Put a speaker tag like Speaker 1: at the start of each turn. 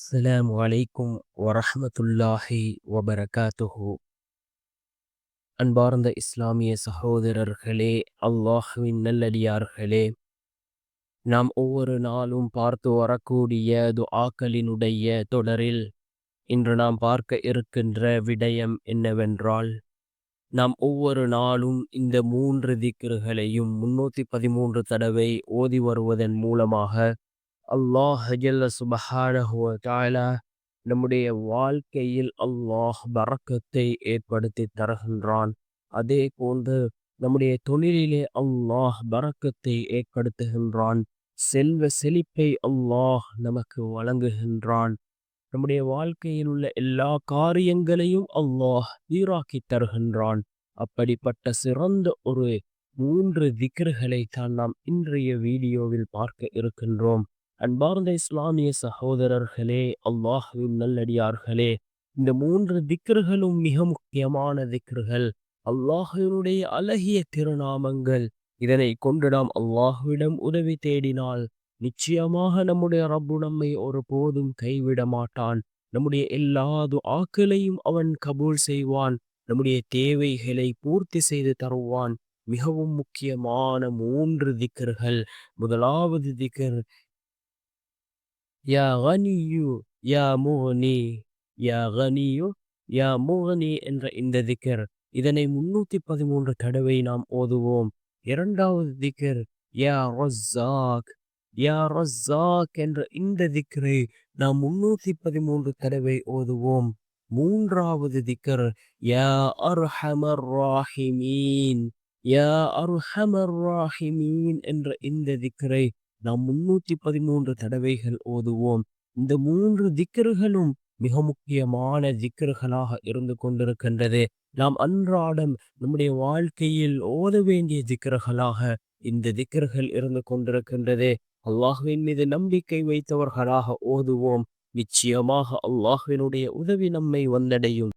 Speaker 1: அஸ்ஸலாமு அலைக்கும் வரஹமத்துல்லாஹி வபரகாத்துஹு. அன்பார்ந்த இஸ்லாமிய சகோதரர்களே அல்லாஹுவின் நல்லடியார்களே நாம் ஒவ்வொரு நாளும் பார்த்து வரக்கூடிய துஆக்களினுடைய தொடரில் இன்று நாம் பார்க்க இருக்கின்ற விடயம் என்னவென்றால் நாம் ஒவ்வொரு நாளும் இந்த மூன்று திக்ருகளையும் முன்னூத்தி பதிமூன்று தடவை ஓதி வருவதன் மூலமாக அல்லாஹ் ஜல்ல சுபஹானஹு வ நம்முடைய வாழ்க்கையில் அல்லாஹ் பரக்கத்தை ஏற்படுத்தி தருகின்றான். அதே போன்று நம்முடைய தொழிலிலே அல்லாஹ் பரக்கத்தை ஏற்படுத்துகின்றான். செல்வ செழிப்பை அல்லாஹ் நமக்கு வழங்குகின்றான். நம்முடைய வாழ்க்கையில் உள்ள எல்லா காரியங்களையும் அல்லாஹ் ஈராக்கி தருகின்றான். அப்படிப்பட்ட சிறந்த ஒரு மூன்று திக்ருகளை தான் நாம் இன்றைய வீடியோவில் பார்க்க இருக்கின்றோம். அன்பார்ந்த இஸ்லாமிய சகோதரர்களே அல்லாஹுவின் நல்லடியார்களே இந்த மூன்று திக்ருகளும் மிக முக்கியமான திக்ருகள். அல்லாஹுவினுடைய அழகிய திருநாமங்கள். இதனை கொண்டு நாம் அல்லாஹுவிடம் உதவி தேடினால் நிச்சயமாக நம்முடைய ரப்பு நம்மை ஒரு போதும் கைவிட மாட்டான். நம்முடைய எல்லா ஆக்களையும் அவன் கபூல் செய்வான். நம்முடைய தேவைகளை பூர்த்தி செய்து தருவான். மிகவும் முக்கியமான மூன்று திக்கர்கள் முதலாவது திக்கர் யா கனியு யா முகனி யா கனியு யா முகனி என்ற இந்த திக்கர். இதனை முன்னூத்தி பதிமூன்று தடவை நாம் ஓதுவோம். இரண்டாவது திக்கர் யா ரஸாக். யா ரஸாக் என்ற இந்த திக்கரை நாம் முன்னூத்தி பதிமூன்று தடவை ஓதுவோம். மூன்றாவது திக்கர் யா அர்ஹமர் ராஹிமீன். யா அர்ஹமர் ராஹிமீன் என்ற இந்த திக்கரை நாம் முன்னூத்தி பதிமூன்று தடவைகள் ஓதுவோம். இந்த மூன்று திக்கர்களும் மிக முக்கியமான திக்கர்களாக இருந்து கொண்டிருக்கின்றது. நாம் அன்றாடம் நம்முடைய வாழ்க்கையில் ஓத வேண்டிய திக்கர்களாக இந்த திக்கர்கள் இருந்து கொண்டிருக்கின்றது. அல்லாஹுவின் மீது நம்பிக்கை வைத்தவர்களாக ஓதுவோம். நிச்சயமாக அல்லாஹுவினுடைய உதவி நம்மை வந்தடையும்.